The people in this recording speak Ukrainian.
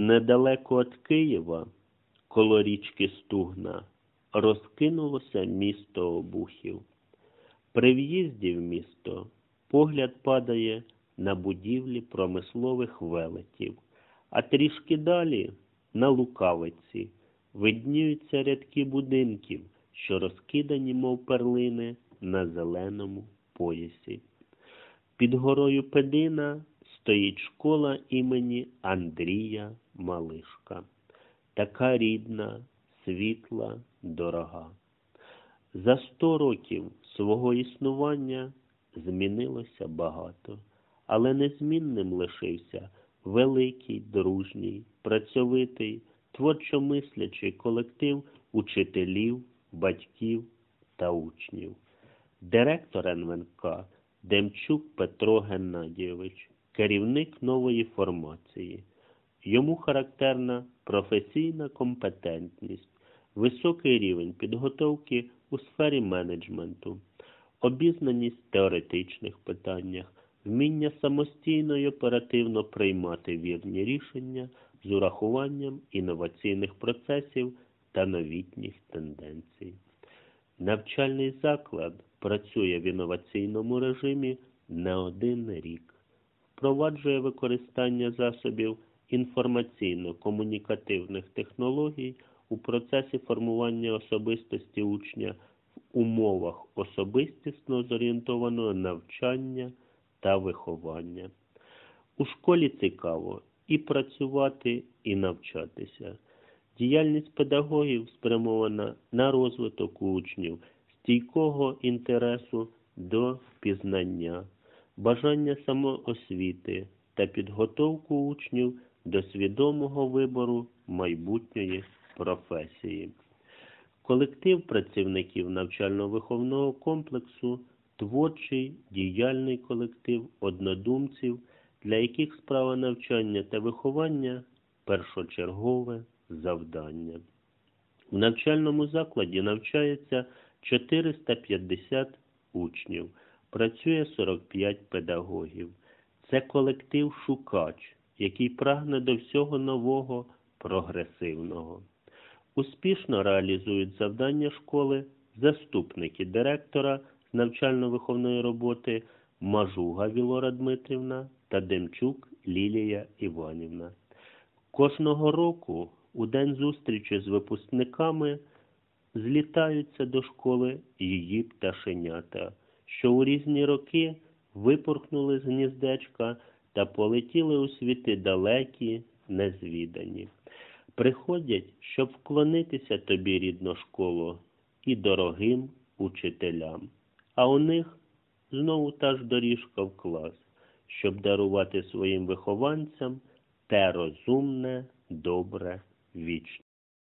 Недалеко від Києва, коло річки Стугна, розкинулося місто обухів. При в'їзді в місто погляд падає на будівлі промислових велетів, а трішки далі, на лукавиці, видніються рядки будинків, що розкидані, мов перлини, на зеленому поясі. Під горою Педина стоїть школа імені Андрія Малишка. Така рідна, світла, дорога. За сто років свого існування змінилося багато, але незмінним лишився великий, дружній, працьовитий, творчо мислячий колектив учителів, батьків та учнів. Директор НВНК Демчук Петро Геннадійович, керівник нової формації. Йому характерна професійна компетентність, високий рівень підготовки у сфері менеджменту, обізнаність в теоретичних питаннях, вміння самостійно і оперативно приймати вірні рішення з урахуванням інноваційних процесів та новітніх тенденцій. Навчальний заклад працює в інноваційному режимі не один рік, впроваджує використання засобів інформаційно-комунікативних технологій у процесі формування особистості учня в умовах особистісно зорієнтованого навчання та виховання. У школі цікаво і працювати, і навчатися. Діяльність педагогів спрямована на розвиток учнів, стійкого інтересу до пізнання, бажання самоосвіти та підготовку учнів до свідомого вибору майбутньої професії. Колектив працівників навчально-виховного комплексу творчий діяльний колектив однодумців, для яких справа навчання та виховання першочергове завдання. В навчальному закладі навчається 450 учнів, працює 45 педагогів. Це колектив шукач, який прагне до всього нового, прогресивного. Успішно реалізують завдання школи заступники директора з навчально-виховної роботи Мажуга Вілора Дмитрівна та Демчук Лілія Іванівна. Кожного року у день зустрічі з випускниками злітаються до школи її пташенята, що у різні роки випорхнули з гніздечка та полетіли у світи далекі, незвідані. Приходять, щоб вклонитися тобі, рідно школу, і дорогим учителям. А у них знову та ж доріжка в клас, щоб дарувати своїм вихованцям те розумне, добре, вічне.